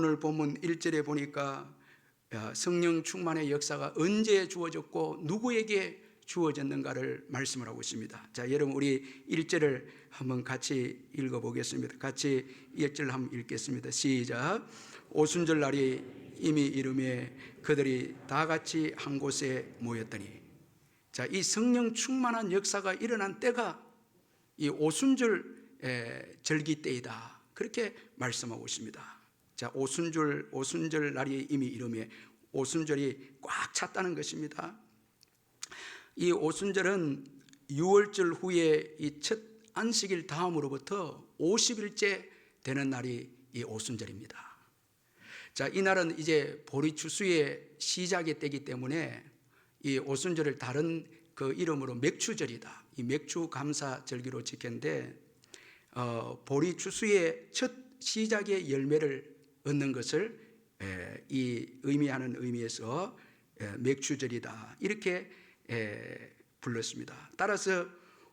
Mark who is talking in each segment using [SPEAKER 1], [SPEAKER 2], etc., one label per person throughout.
[SPEAKER 1] 오늘 본문 1절에 보니까 야, 성령 충만의 역사가 언제 주어졌고 누구에게 주어졌는가를 말씀을 하고 있습니다. 자, 여러분 우리 1절을 한번 같이 읽어 보겠습니다. 같이 1절 한번 읽겠습니다. 시작. 오순절 날이 이미 이름에 그들이 다 같이 한 곳에 모였더니 자, 이 성령 충만한 역사가 일어난 때가 이 오순절 에, 절기 때이다. 그렇게 말씀하고 있습니다. 자, 오순절 오순절 날이 이미 이름에 오순절이 꽉 찼다는 것입니다. 이 오순절은 6월절 후에 이 첫 안식일 다음으로부터 50일째 되는 날이 이 오순절입니다. 자, 이 날은 이제 보리 추수의 시작이 되기 때문에 이 오순절을 다른 그 이름으로 맥추절이다. 이 맥추 감사 절기로 지켰는데 어, 보리 추수의 첫 시작의 열매를 얻는 것을 에, 이 의미하는 의미에서 에, 맥추절이다. 이렇게 에, 불렀습니다. 따라서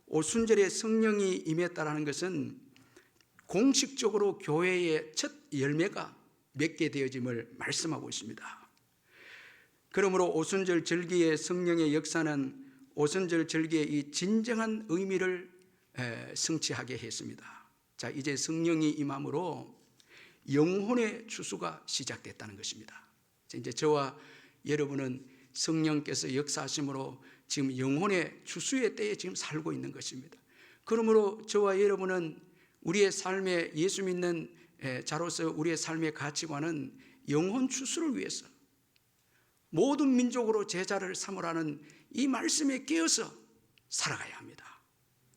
[SPEAKER 1] 오순절에 성령이 임했다라는 것은 공식적으로 교회의 첫 열매가 맺게 되어짐을 말씀하고 있습니다. 그러므로 오순절 절기의 성령의 역사는 오순절 절기의 이 진정한 의미를 에, 성취하게 했습니다. 자, 이제 성령이 임함으로 영혼의 추수가 시작됐다는 것입니다. 이제 저와 여러분은 성령께서 역사하심으로 지금 영혼의 추수의 때에 지금 살고 있는 것입니다. 그러므로 저와 여러분은 우리의 삶에 예수 믿는 에, 자로서 우리의 삶의 가치관은 영혼 추수를 위해서 모든 민족으로 제자를 삼으라는 이 말씀에 끼어서 살아가야 합니다.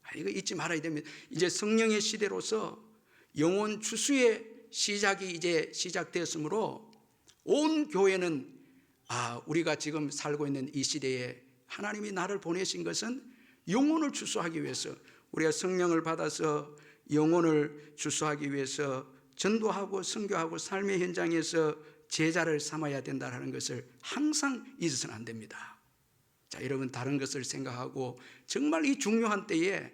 [SPEAKER 1] 아, 이거 잊지 말아야 됩니다. 이제 성령의 시대로서 영혼 추수의 시작이 이제 시작되었으므로 온 교회는 아, 우리가 지금 살고 있는 이 시대에 하나님이 나를 보내신 것은 영혼을 추수하기 위해서 우리가 성령을 받아서 영혼을 추수하기 위해서 전도하고 선교하고 삶의 현장에서 제자를 삼아야 된다는 것을 항상 잊어서는 안 됩니다. 자, 여러분 다른 것을 생각하고 정말 이 중요한 때에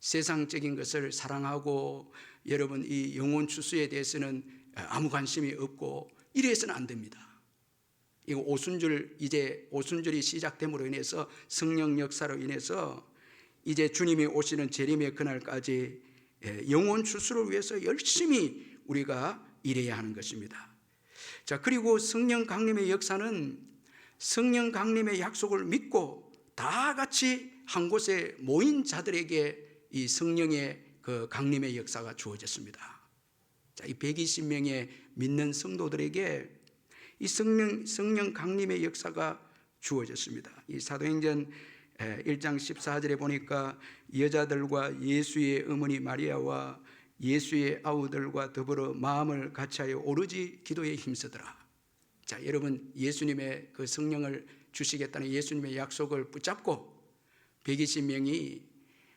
[SPEAKER 1] 세상적인 것을 사랑하고 여러분 이 영혼 추수에 대해서는 아무 관심이 없고 이래서는 안 됩니다. 이거 오순절 이제 오순절이 시작됨으로 인해서 성령 역사로 인해서 이제 주님이 오시는 재림의 그날까지 예, 영혼 추수를 위해서 열심히 우리가 일해야 하는 것입니다. 자, 그리고 성령 강림의 역사는 성령 강림의 약속을 믿고 다 같이 한 곳에 모인 자들에게 이 성령의 그 강림의 역사가 주어졌습니다. 자, 이 120명의 믿는 성도들에게 이 성령, 성령 강림의 역사가 주어졌습니다. 이 사도행전 1장 14절에 보니까 여자들과 예수의 어머니 마리아와 예수의 아우들과 더불어 마음을 같이하여 오로지 기도에 힘쓰더라. 자, 여러분 예수님의 그 성령을 주시겠다는 예수님의 약속을 붙잡고 120명이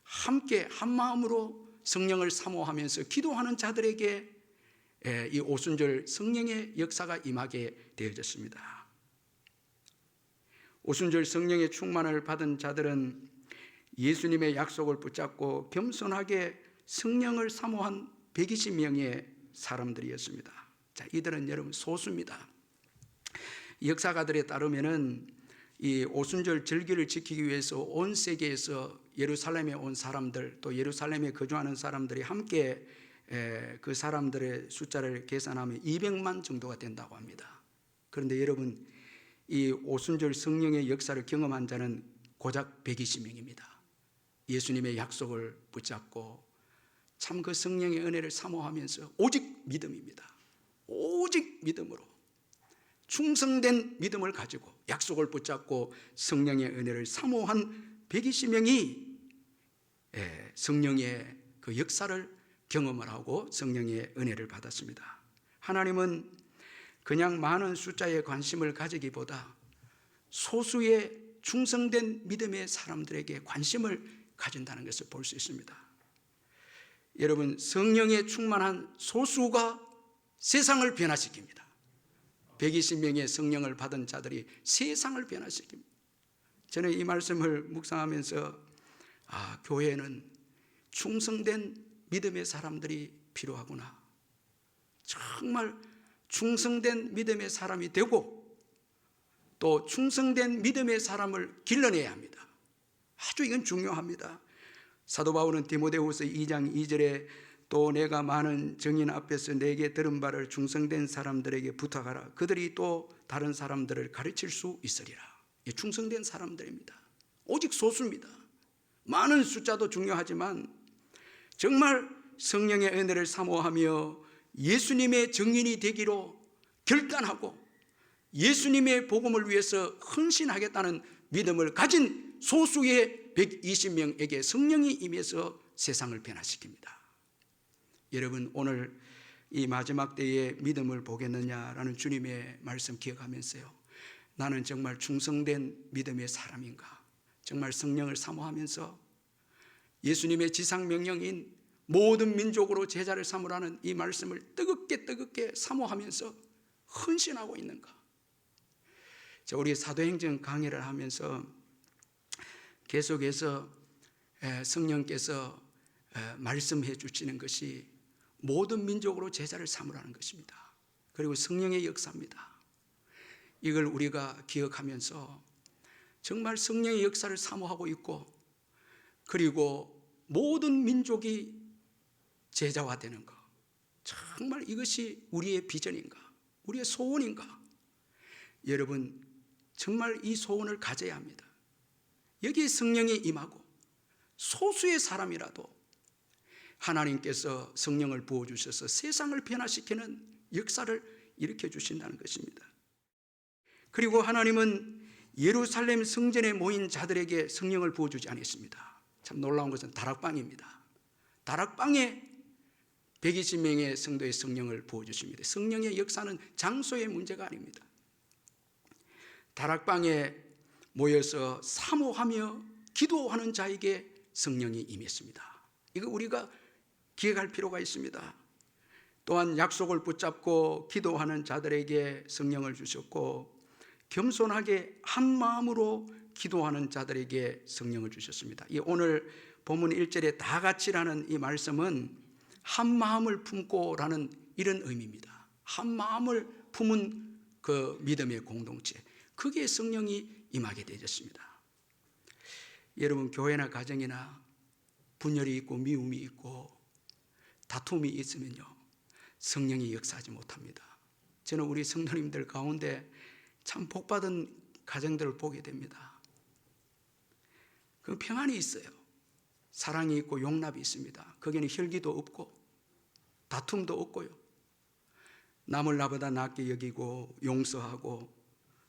[SPEAKER 1] 함께 한 마음으로 성령을 사모하면서 기도하는 자들에게 이 오순절 성령의 역사가 임하게 되어졌습니다. 오순절 성령의 충만을 받은 자들은 예수님의 약속을 붙잡고 겸손하게 성령을 사모한 120명의 사람들이었습니다. 자, 이들은 여러분 소수입니다. 역사가들에 따르면은 이 오순절 절기를 지키기 위해서 온 세계에서 예루살렘에 온 사람들 또 예루살렘에 거주하는 사람들이 함께 그 사람들의 숫자를 계산하면 200만 정도가 된다고 합니다. 그런데 여러분 이 오순절 성령의 역사를 경험한 자는 고작 120명입니다. 예수님의 약속을 붙잡고 참 그 성령의 은혜를 사모하면서 오직 믿음입니다. 오직 믿음으로 충성된 믿음을 가지고 약속을 붙잡고 성령의 은혜를 사모한 120명이 예, 성령의 그 역사를 경험을 하고 성령의 은혜를 받았습니다. 하나님은 그냥 많은 숫자에 관심을 가지기보다 소수의 충성된 믿음의 사람들에게 관심을 가진다는 것을 볼 수 있습니다. 여러분, 성령에 충만한 소수가 세상을 변화시킵니다. 120명의 성령을 받은 자들이 세상을 변화시킵니다. 저는 이 말씀을 묵상하면서 아, 교회는 충성된 믿음의 사람들이 필요하구나. 정말 충성된 믿음의 사람이 되고 또 충성된 믿음의 사람을 길러내야 합니다. 아주 이건 중요합니다. 사도 바울은 디모데후서 2장 2절에 또 내가 많은 정인 앞에서 내게 들은 바를 충성된 사람들에게 부탁하라. 그들이 또 다른 사람들을 가르칠 수 있으리라. 이 충성된 사람들입니다. 오직 소수입니다. 많은 숫자도 중요하지만 정말 성령의 은혜를 사모하며 예수님의 증인이 되기로 결단하고 예수님의 복음을 위해서 헌신하겠다는 믿음을 가진 소수의 120명에게 성령이 임해서 세상을 변화시킵니다. 여러분 오늘 이 마지막 때에 믿음을 보겠느냐라는 주님의 말씀 기억하면서요. 나는 정말 충성된 믿음의 사람인가? 정말 성령을 사모하면서 예수님의 지상 명령인 모든 민족으로 제자를 삼으라는 이 말씀을 뜨겁게 뜨겁게 사모하면서 헌신하고 있는가? 자, 우리 사도행전 강의를 하면서 계속해서 에, 성령께서 에, 말씀해 주시는 것이 모든 민족으로 제자를 삼으라는 것입니다. 그리고 성령의 역사입니다. 이걸 우리가 기억하면서 정말 성령의 역사를 사모하고 있고 그리고 모든 민족이 제자화되는 것. 정말 이것이 우리의 비전인가? 우리의 소원인가? 여러분, 정말 이 소원을 가져야 합니다. 여기 성령이 임하고 소수의 사람이라도 하나님께서 성령을 부어주셔서 세상을 변화시키는 역사를 일으켜 주신다는 것입니다. 그리고 하나님은 예루살렘 성전에 모인 자들에게 성령을 부어주지 않았습니다. 참 놀라운 것은 다락방입니다. 다락방에 120명의 성도의 성령을 부어주십니다. 성령의 역사는 장소의 문제가 아닙니다. 다락방에 모여서 사모하며 기도하는 자에게 성령이 임했습니다. 이거 우리가 기억할 필요가 있습니다. 또한 약속을 붙잡고 기도하는 자들에게 성령을 주셨고 겸손하게 한 마음으로 기도하는 자들에게 성령을 주셨습니다. 이 오늘 본문 1절에 다 같이라는 이 말씀은 한 마음을 품고라는 이런 의미입니다. 한 마음을 품은 그 믿음의 공동체. 그게 성령이 임하게 되었습니다. 여러분 교회나 가정이나 분열이 있고 미움이 있고 다툼이 있으면요 성령이 역사하지 못합니다. 저는 우리 성도님들 가운데 참 복받은 가정들을 보게 됩니다. 그 평안이 있어요. 사랑이 있고 용납이 있습니다. 거기는 혈기도 없고 다툼도 없고요. 남을 나보다 낫게 여기고 용서하고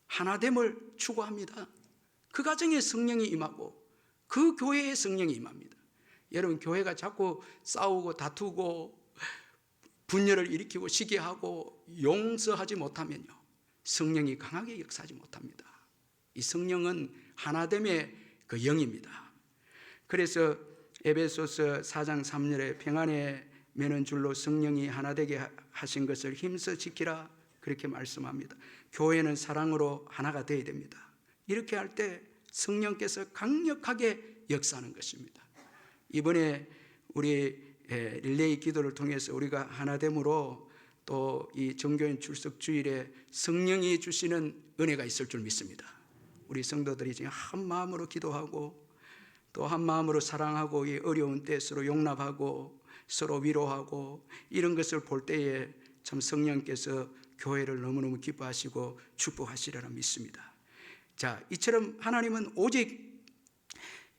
[SPEAKER 1] 하나됨을 추구합니다. 그 가정에 성령이 임하고 그 교회에 성령이 임합니다. 여러분 교회가 자꾸 싸우고 다투고 분열을 일으키고 시기하고 용서하지 못하면요 성령이 강하게 역사하지 못합니다. 이 성령은 하나됨의 그 영입니다. 그래서 에베소서 4장 3절에 평안에 매는 줄로 성령이 하나 되게 하신 것을 힘써 지키라 그렇게 말씀합니다. 교회는 사랑으로 하나가 되어야 됩니다. 이렇게 할 때 성령께서 강력하게 역사하는 것입니다. 이번에 우리 릴레이 기도를 통해서 우리가 하나됨으로 또이 정교인 출석 주일에 성령이 주시는 은혜가 있을 줄 믿습니다. 우리 성도들이 지금 한 마음으로 기도하고 또 한 마음으로 사랑하고 이 어려운 때 서로 용납하고 서로 위로하고 이런 것을 볼 때에 참 성령께서 교회를 너무너무 기뻐하시고 축복하시리라 믿습니다. 자, 이처럼 하나님은 오직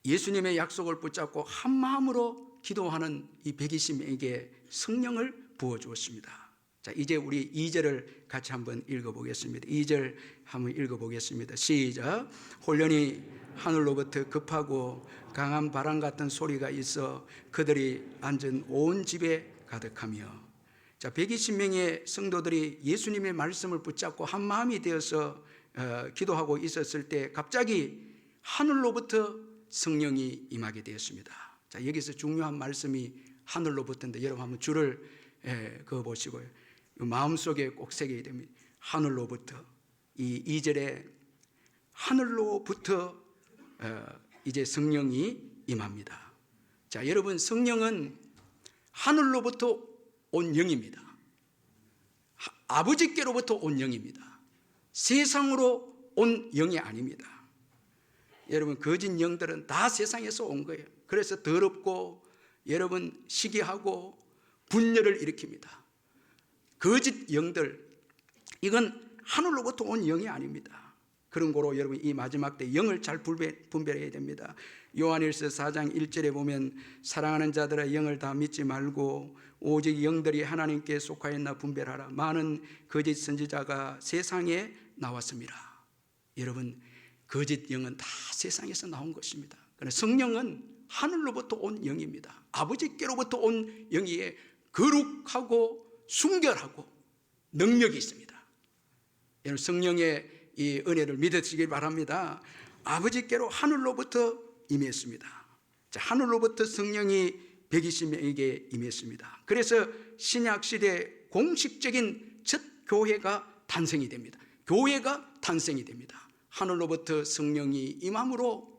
[SPEAKER 1] 예수님의 약속을 붙잡고 한 마음으로 기도하는 이 120명에게 성령을 부어 주었습니다. 자, 이제 우리 2절을 같이 한번 읽어 보겠습니다. 2절 한번 읽어 보겠습니다. 시작. 혼련이 하늘로부터 급하고 강한 바람 같은 소리가 있어 그들이 앉은 온 집에 가득하며 자, 120명의 성도들이 예수님의 말씀을 붙잡고 한 마음이 되어서 어, 기도하고 있었을 때 갑자기 하늘로부터 성령이 임하게 되었습니다. 자, 여기서 중요한 말씀이 하늘로부터인데 여러분 한번 줄을 예, 그어 보시고요. 마음속에 꼭 새겨야 됩니다. 하늘로부터 이 2절에 하늘로부터 어, 이제 성령이 임합니다. 자, 여러분 성령은 하늘로부터 온 영입니다. 하- 아버지께로부터 온 영입니다. 세상으로 온 영이 아닙니다. 여러분 거짓 영들은 다 세상에서 온 거예요. 그래서 더럽고 여러분 시기하고 분열을 일으킵니다. 거짓 영들 이건 하늘로부터 온 영이 아닙니다. 그런 거로 여러분 이 마지막 때 영을 잘 분별- 분별해야 됩니다. 요한일서 4장 1절에 보면 사랑하는 자들아 영을 다 믿지 말고 오직 영들이 하나님께 속하였나 분별하라. 많은 거짓 선지자가 세상에 나왔습니다. 여러분 거짓 영은 다 세상에서 나온 것입니다. 그러나 성령은 하늘로부터 온 영입니다. 아버지께로부터 온 영이에 거룩하고 순결하고 능력이 있습니다. 여러분 성령의 이 은혜를 믿으시길 바랍니다. 아버지께로 하늘로부터 임했습니다. 자, 하늘로부터 성령이 120명에게 임했습니다. 그래서 신약 시대 공식적인 첫 교회가 탄생이 됩니다. 교회가 탄생이 됩니다. 하늘로부터 성령이 임함으로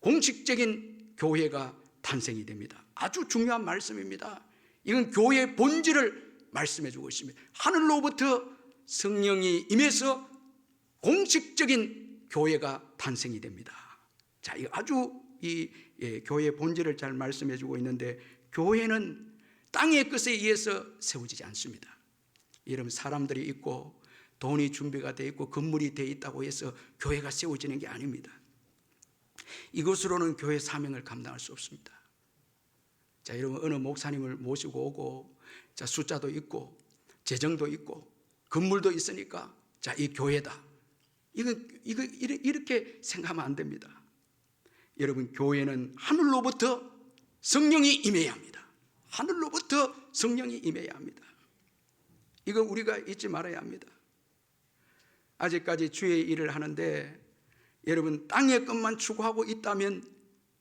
[SPEAKER 1] 공식적인 교회가 탄생이 됩니다. 아주 중요한 말씀입니다. 이건 교회의 본질을 말씀해 주고 있습니다. 하늘로부터 성령이 임해서 공식적인 교회가 탄생이 됩니다. 자, 이거 아주 이 예, 교회의 본질을 잘 말씀해 주고 있는데 교회는 땅의 것에 의해서 세워지지 않습니다. 여러분 사람들이 있고 돈이 준비가 돼 있고 건물이 돼 있다고 해서 교회가 세워지는 게 아닙니다. 이것으로는 교회 사명을 감당할 수 없습니다. 자, 여러분 어느 목사님을 모시고 오고 자, 숫자도 있고 재정도 있고 건물도 있으니까 자, 이 교회다. 이건 이거 이렇게 생각하면 안 됩니다. 여러분 교회는 하늘로부터 성령이 임해야 합니다. 하늘로부터 성령이 임해야 합니다. 이거 우리가 잊지 말아야 합니다. 아직까지 주의 일을 하는데 여러분 땅의 것만 추구하고 있다면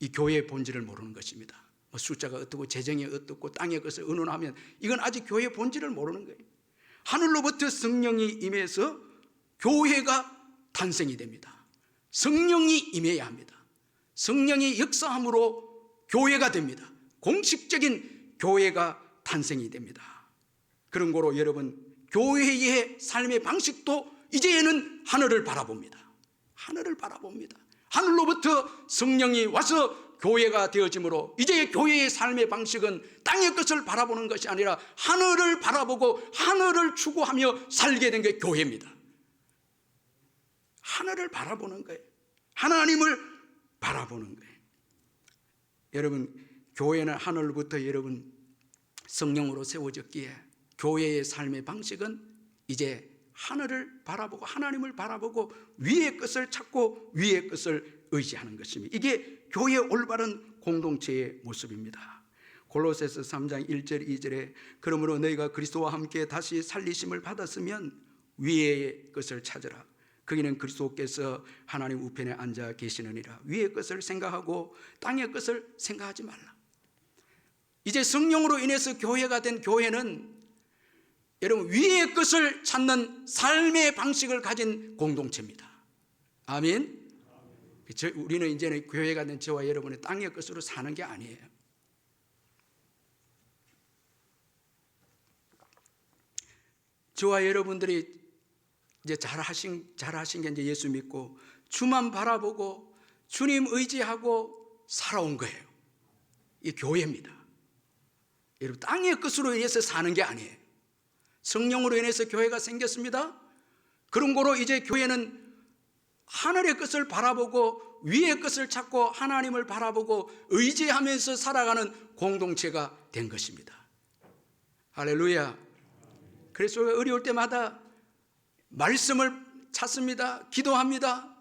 [SPEAKER 1] 이 교회의 본질을 모르는 것입니다. 뭐 숫자가 어떻고 재정이 어떻고 땅의 것을 의논하면 이건 아직 교회의 본질을 모르는 거예요. 하늘로부터 성령이 임해서 교회가 탄생이 됩니다. 성령이 임해야 합니다. 성령이 역사함으로 교회가 됩니다. 공식적인 교회가 탄생이 됩니다. 그런 거로 여러분 교회의 삶의 방식도 이제는 하늘을 바라봅니다. 하늘을 바라봅니다. 하늘로부터 성령이 와서 교회가 되어지므로 이제 교회의 삶의 방식은 땅의 것을 바라보는 것이 아니라 하늘을 바라보고 하늘을 추구하며 살게 된 게 교회입니다. 하늘을 바라보는 거예요. 하나님을 바라보는 거예요. 여러분, 교회는 하늘부터 여러분 성령으로 세워졌기에 교회의 삶의 방식은 이제 하늘을 바라보고 하나님을 바라보고 위의 것을 찾고 위의 것을 의지하는 것입니다. 이게 교회의 올바른 공동체의 모습입니다. 골로새서 3장 1절 2절에 그러므로 너희가 그리스도와 함께 다시 살리심을 받았으면 위의 것을 찾으라. 거기는 그리스도께서 하나님 우편에 앉아 계시느니라. 위의 것을 생각하고 땅의 것을 생각하지 말라. 이제 성령으로 인해서 교회가 된 교회는 여러분 위의 것을 찾는 삶의 방식을 가진 공동체입니다. 아멘. 저, 우리는 이제는 교회가 된 저와 여러분의 땅의 것으로 사는 게 아니에요. 저와 여러분들이 이제 잘 하신 잘 하신 게 이제 예수 믿고 주만 바라보고 주님 의지하고 살아온 거예요. 이 교회입니다. 여러분 땅의 것으로 인해서 사는 게 아니에요. 성령으로 인해서 교회가 생겼습니다. 그런 거로 이제 교회는 하늘의 것을 바라보고 위의 것을 찾고 하나님을 바라보고 의지하면서 살아가는 공동체가 된 것입니다. 할렐루야. 그래서 어려울 때마다 말씀을 찾습니다. 기도합니다.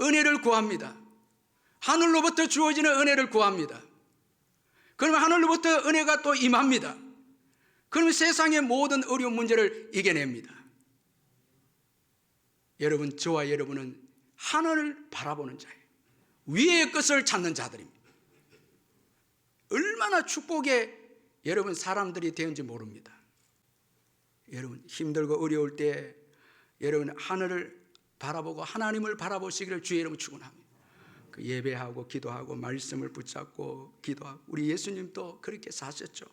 [SPEAKER 1] 은혜를 구합니다. 하늘로부터 주어지는 은혜를 구합니다. 그러면 하늘로부터 은혜가 또 임합니다. 그러면 세상의 모든 어려운 문제를 이겨냅니다. 여러분, 저와 여러분은 하늘을 바라보는 자예요. 위의 것을 찾는 자들입니다. 얼마나 축복의 여러분 사람들이 되는지 모릅니다. 여러분 힘들고 어려울 때 여러분 하늘을 바라보고 하나님을 바라보시기를 주의 이름 축원합니다. 그 예배하고 기도하고 말씀을 붙잡고 기도하고 우리 예수님도 그렇게 사셨죠.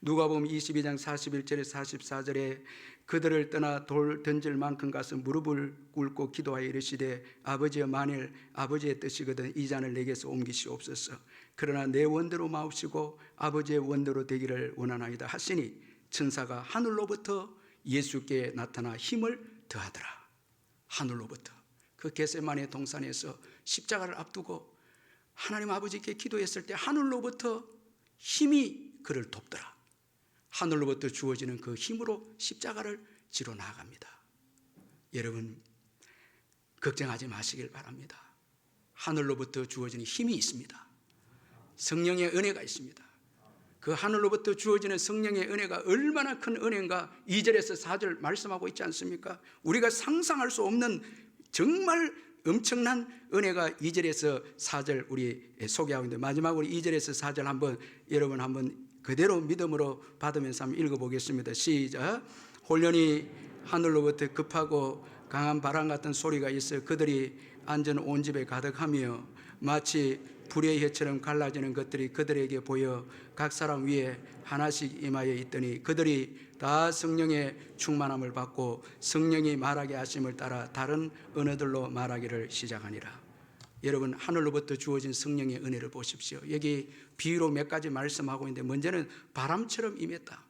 [SPEAKER 1] 누가복음 22장 41절에 44절에 그들을 떠나 돌 던질 만큼 가서 무릎을 꿇고 기도하여 이르시되 아버지여 만일 아버지의 뜻이거든 이 잔을 내게서 옮기시옵소서. 그러나 내 원대로 마옵시고 아버지의 원대로 되기를 원하나이다 하시니 천사가 하늘로부터 예수께 나타나 힘을 더하더라. 하늘로부터. 그 겟세마네 동산에서 십자가를 앞두고 하나님 아버지께 기도했을 때 하늘로부터 힘이 그를 돕더라. 하늘로부터 주어지는 그 힘으로 십자가를 지러 나아갑니다. 여러분 걱정하지 마시길 바랍니다. 하늘로부터 주어지는 힘이 있습니다. 성령의 은혜가 있습니다. 그 하늘로부터 주어지는 성령의 은혜가 얼마나 큰 은혜인가 2절에서 4절 말씀하고 있지 않습니까? 우리가 상상할 수 없는 정말 엄청난 은혜가 2절에서 4절 우리 소개하고 있는데 마지막으로 2절에서 4절 한번 여러분 한번 그대로 믿음으로 받으면서 한번 읽어보겠습니다. 시작. 홀련히 하늘로부터 급하고 강한 바람 같은 소리가 있어 그들이 앉은 온 집에 가득하며 마치 불의 혀처럼 갈라지는 것들이 그들에게 보여 각 사람 위에 하나씩 임하여 있더니 그들이 다 성령의 충만함을 받고 성령이 말하게 하심을 따라 다른 언어들로 말하기를 시작하니라. 여러분 하늘로부터 주어진 성령의 은혜를 보십시오. 여기 비유로 몇 가지 말씀하고 있는데 먼저는 바람처럼 임했다.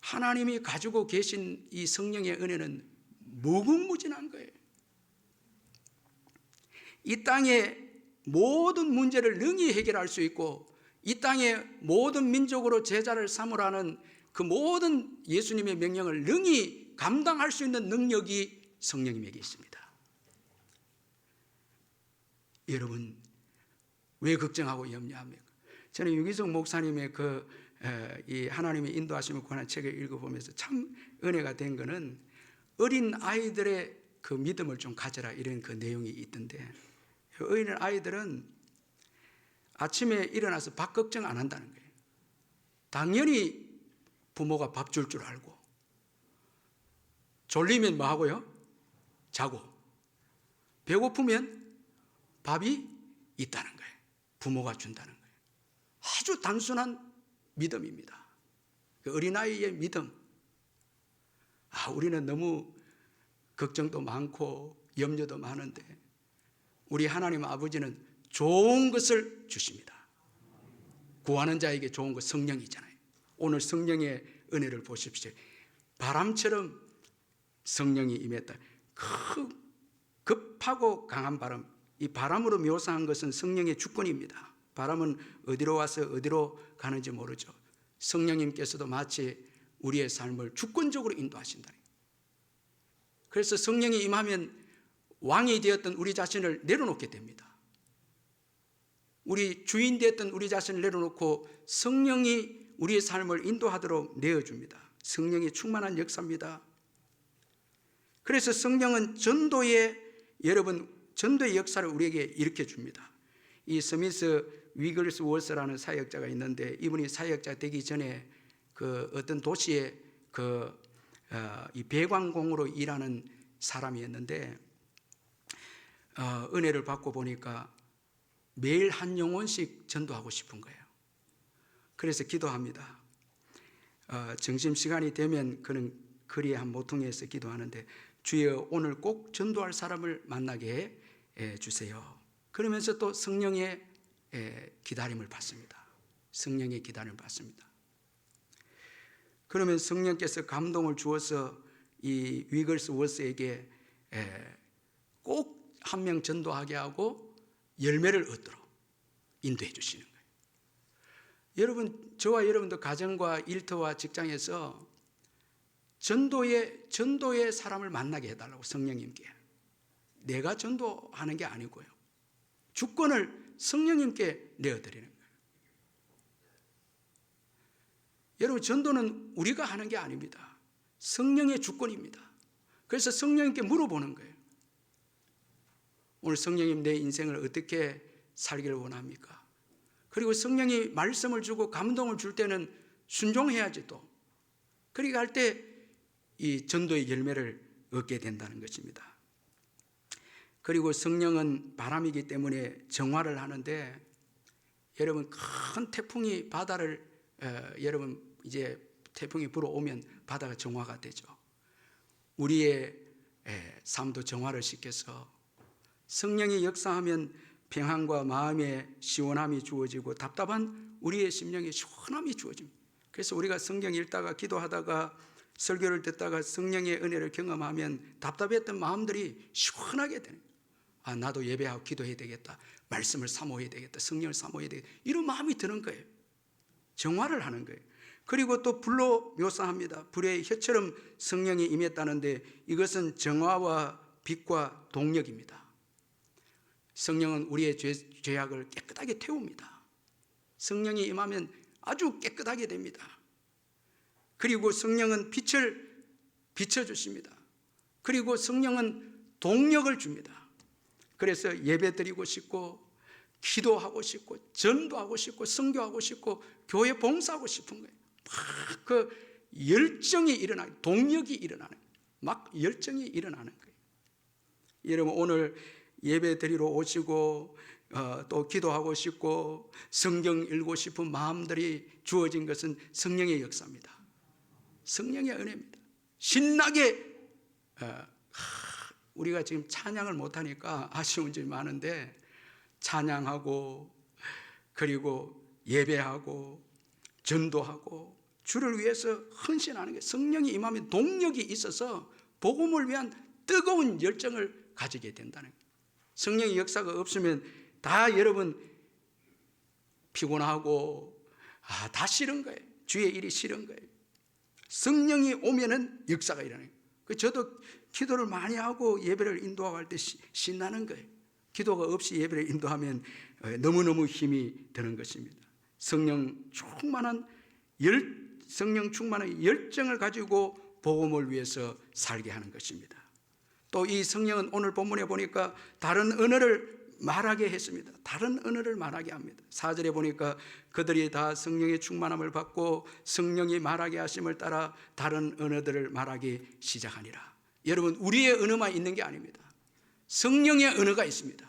[SPEAKER 1] 하나님이 가지고 계신 이 성령의 은혜는 무궁무진한 거예요. 이 땅의 모든 문제를 능히 해결할 수 있고 이 땅의 모든 민족으로 제자를 삼으라는 그 모든 예수님의 명령을 능히 감당할 수 있는 능력이 성령님에게 있습니다. 여러분 왜 걱정하고 염려합니까? 저는 유기성 목사님의 그 이 하나님의 인도하심을 관한 책을 읽어보면서 참 은혜가 된 거는 어린 아이들의 그 믿음을 좀 가져라 이런 그 내용이 있던데 어린 아이들은 아침에 일어나서 밥 걱정 안 한다는 거예요. 당연히 부모가 밥 줄줄 알고 졸리면 뭐 하고요? 자고 배고프면 밥이 있다는 거예요. 부모가 준다는 거예요. 아주 단순한 믿음입니다. 그 어린아이의 믿음. 아, 우리는 너무 걱정도 많고 염려도 많은데 우리 하나님 아버지는 좋은 것을 주십니다. 구하는 자에게 좋은 것 성령이잖아요. 오늘 성령의 은혜를 보십시오. 바람처럼 성령이 임했다. 그 급하고 강한 바람. 이 바람으로 묘사한 것은 성령의 주권입니다. 바람은 어디로 와서 어디로 가는지 모르죠. 성령님께서도 마치 우리의 삶을 주권적으로 인도하신다. 그래서 성령이 임하면 왕이 되었던 우리 자신을 내려놓게 됩니다. 우리 주인 되었던 우리 자신을 내려놓고 성령이 우리의 삶을 인도하도록 내어줍니다. 성령이 충만한 역사입니다. 그래서 성령은 전도의 여러분 전도의 역사를 우리에게 일으켜 줍니다. 이 스미스 위글스 월스라는 사역자가 있는데 이분이 사역자 되기 전에 그 어떤 도시에 그이 어, 배관공으로 일하는 사람이었는데 어, 은혜를 받고 보니까 매일 한 영혼씩 전도하고 싶은 거예요. 그래서 기도합니다. 어, 점심 시간이 되면 그는 거리에 한 모퉁이에서 기도하는데 주여 오늘 꼭 전도할 사람을 만나게 해 주세요. 그러면서 또 성령의 기다림을 받습니다. 성령의 기다림을 받습니다. 그러면 성령께서 감동을 주어서 이 위글스 월스에게 꼭 한 명 전도하게 하고 열매를 얻도록 인도해 주시는 거예요. 여러분, 저와 여러분도 가정과 일터와 직장에서 전도의 전도의 사람을 만나게 해달라고 성령님께 내가 전도하는 게 아니고요. 주권을 성령님께 내어드리는 거예요. 여러분, 전도는 우리가 하는 게 아닙니다. 성령의 주권입니다. 그래서 성령님께 물어보는 거예요. 오늘 성령님 내 인생을 어떻게 살기를 원합니까? 그리고 성령이 말씀을 주고 감동을 줄 때는 순종해야지 또. 그렇게 할 때 이 전도의 열매를 얻게 된다는 것입니다. 그리고 성령은 바람이기 때문에 정화를 하는데 여러분 큰 태풍이 바다를 에, 여러분 이제 태풍이 불어오면 바다가 정화가 되죠. 우리의 에, 삶도 정화를 시켜서 성령이 역사하면 평안과 마음의 시원함이 주어지고 답답한 우리의 심령에 시원함이 주어집니다. 그래서 우리가 성경 읽다가 기도하다가 설교를 듣다가 성령의 은혜를 경험하면 답답했던 마음들이 시원하게 되는. 아 나도 예배하고 기도해야 되겠다. 말씀을 사모해야 되겠다. 성령을 사모해야 되겠다. 이런 마음이 드는 거예요. 정화를 하는 거예요. 그리고 또 불로 묘사합니다. 불의 혀처럼 성령이 임했다는데 이것은 정화와 빛과 동력입니다. 성령은 우리의 죄, 죄악을 깨끗하게 태웁니다. 성령이 임하면 아주 깨끗하게 됩니다. 그리고 성령은 빛을 비춰주십니다. 그리고 성령은 동력을 줍니다. 그래서 예배 드리고 싶고, 기도하고 싶고, 전도하고 싶고, 선교하고 싶고, 교회 봉사하고 싶은 거예요. 막 그 열정이 일어나는, 동력이 일어나는. 막 열정이 일어나는 거예요. 여러분 오늘 예배 드리러 오시고 어, 또 기도하고 싶고 성경 읽고 싶은 마음들이 주어진 것은 성령의 역사입니다. 성령의 은혜입니다. 신나게 어, 하, 우리가 지금 찬양을 못하니까 아쉬운 점이 많은데 찬양하고 그리고 예배하고 전도하고 주를 위해서 헌신하는 게 성령이 임하면 동력이 있어서 복음을 위한 뜨거운 열정을 가지게 된다는 거예요. 성령의 역사가 없으면 다 여러분 피곤하고 아, 다 싫은 거예요. 주의 일이 싫은 거예요. 성령이 오면은 역사가 일어나요. 그 저도 기도를 많이 하고 예배를 인도하고 할때 신나는 거예요. 기도가 없이 예배를 인도하면 어, 너무너무 힘이 드는 것입니다. 성령 충만한 열 성령 충만한 열정을 가지고 복음을 위해서 살게 하는 것입니다. 또 이 성령은 오늘 본문에 보니까 다른 언어를 말하게 했습니다. 다른 언어를 말하게 합니다. 사절에 보니까 그들이 다 성령의 충만함을 받고 성령이 말하게 하심을 따라 다른 언어들을 말하기 시작하니라. 여러분, 우리의 언어만 있는 게 아닙니다. 성령의 언어가 있습니다.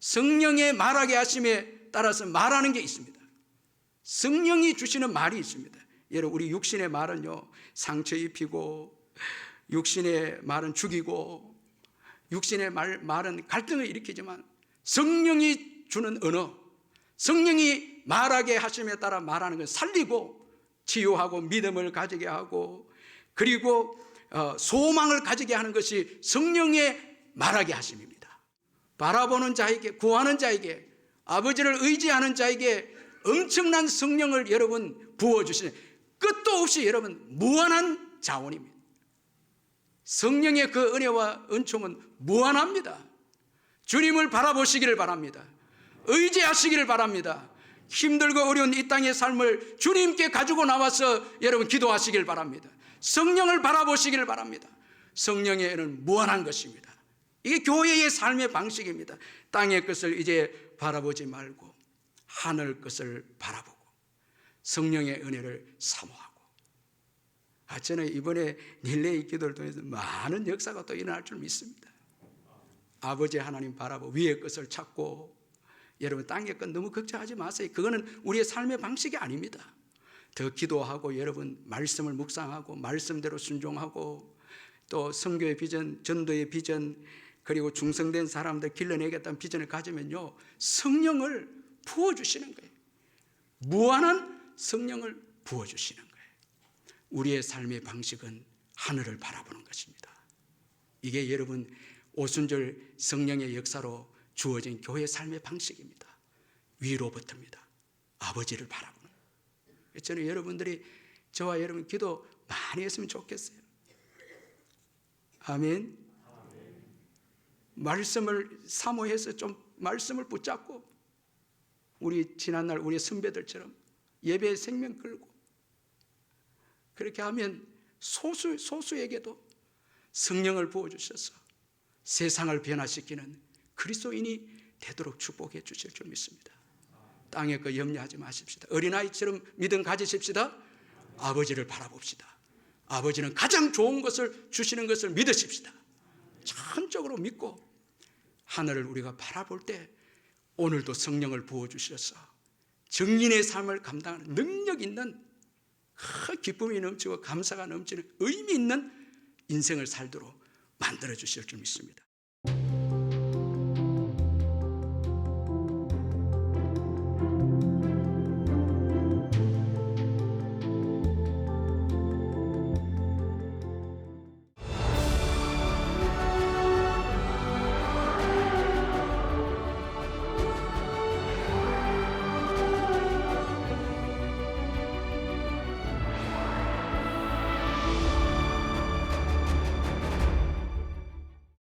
[SPEAKER 1] 성령의 말하게 하심에 따라서 말하는 게 있습니다. 성령이 주시는 말이 있습니다. 여러분, 우리 육신의 말은요, 상처 입히고, 육신의 말은 죽이고, 육신의 말, 말은 갈등을 일으키지만, 성령이 주는 언어, 성령이 말하게 하심에 따라 말하는 건 살리고, 치유하고, 믿음을 가지게 하고, 그리고 어, 소망을 가지게 하는 것이 성령의 말하게 하심입니다. 바라보는 자에게, 구하는 자에게, 아버지를 의지하는 자에게 엄청난 성령을 여러분 부어주시는 끝도 없이 여러분 무한한 자원입니다. 성령의 그 은혜와 은총은 무한합니다. 주님을 바라보시기를 바랍니다. 의지하시기를 바랍니다. 힘들고 어려운 이 땅의 삶을 주님께 가지고 나와서 여러분 기도하시길 바랍니다. 성령을 바라보시기를 바랍니다. 성령의 은은 무한한 것입니다. 이게 교회의 삶의 방식입니다. 땅의 것을 이제 바라보지 말고 하늘 것을 바라보고 성령의 은혜를 사모하고 아, 저는 이번에 닐레이 기도를 통해서 많은 역사가 또 일어날 줄 믿습니다. 아버지 하나님 바라보 위의 것을 찾고 여러분 땅의 것 너무 걱정하지 마세요. 그거는 우리의 삶의 방식이 아닙니다. 더 기도하고 여러분 말씀을 묵상하고 말씀대로 순종하고 또 성교의 비전, 전도의 비전 그리고 중성된 사람들 길러내겠다는 비전을 가지면요 성령을 부어 주시는 거예요. 무한한 성령을 부어 주시는 거예요. 우리의 삶의 방식은 하늘을 바라보는 것입니다. 이게 여러분 오순절 성령의 역사로 주어진 교회 삶의 방식입니다. 위로부터입니다. 아버지를 바라보는. 저는 여러분들이 저와 여러분 기도 많이 했으면 좋겠어요. 아멘. 말씀을 사모해서 좀 말씀을 붙잡고 우리 지난날 우리 선배들처럼 예배의 생명 끌고 그렇게 하면 소수 소수에게도 성령을 부어 주셔서 세상을 변화시키는 그리스도인이 되도록 축복해 주실 줄 믿습니다. 땅의 거 그 염려하지 마십시다. 어린아이처럼 믿음 가지십시다. 아버지를 바라봅시다. 아버지는 가장 좋은 것을 주시는 것을 믿으십시다. 참적으로 믿고 하늘을 우리가 바라볼 때 오늘도 성령을 부어주셔서 정인의 삶을 감당하는 능력 있는 기쁨이 넘치고 감사가 넘치는 의미 있는 인생을 살도록 만들어 주실 줄 믿습니다.